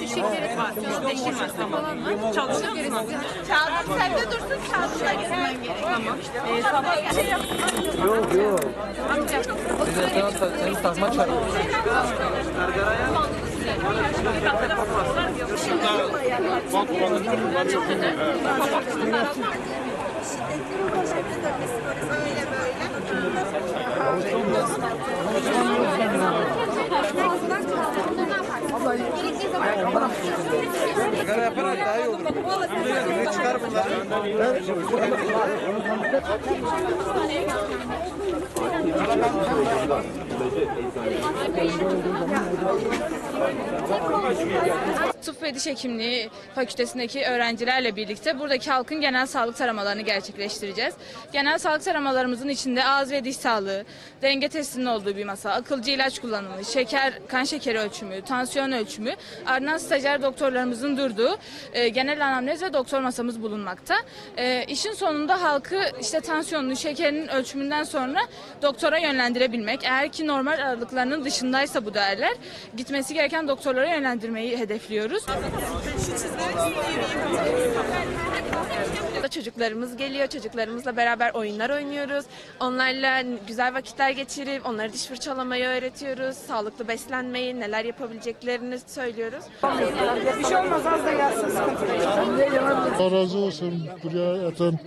şekeri, tansiyonu, değişmez falan var. Çalışıyor musun? Çağatay sen de dursun Çağatay'a gitmen gerek. Tamam. Ee, sabah şey yap. Yok yok. Amca. Seni takma çağırıyor. Sigara yaparak daha iyi olur. Ne çıkar bunlar? Tıp ve Diş Hekimliği Fakültesindeki öğrencilerle birlikte buradaki halkın genel sağlık taramalarını gerçekleştireceğiz. Genel sağlık taramalarımızın içinde ağız ve diş sağlığı, denge testinin olduğu bir masa, akılcı ilaç kullanımı, şeker, kan şekeri ölçümü, tansiyon ölçümü, ardından stajyer doktorlarımızın durduğu e, genel anamnez ve doktor masamız bulunmakta. E, işin sonunda halkı işte tansiyonunu, şekerinin ölçümünden sonra doktora yönlendirebilmek. Eğer ki normal aralıklarının dışındaysa bu değerler gitmesi gereken doktorlara yönlendirmeyi hedefliyoruz. Da Çocuklarımız geliyor, çocuklarımızla beraber oyunlar oynuyoruz. Onlarla güzel vakitler geçirip onları diş fırçalamayı öğretiyoruz. Sağlıklı beslenmeyi, neler yapabileceklerini söylüyoruz. Allah razı olsun buraya zaten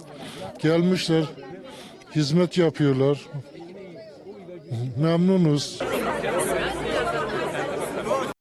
gelmişler, hizmet yapıyorlar. Memnunuz.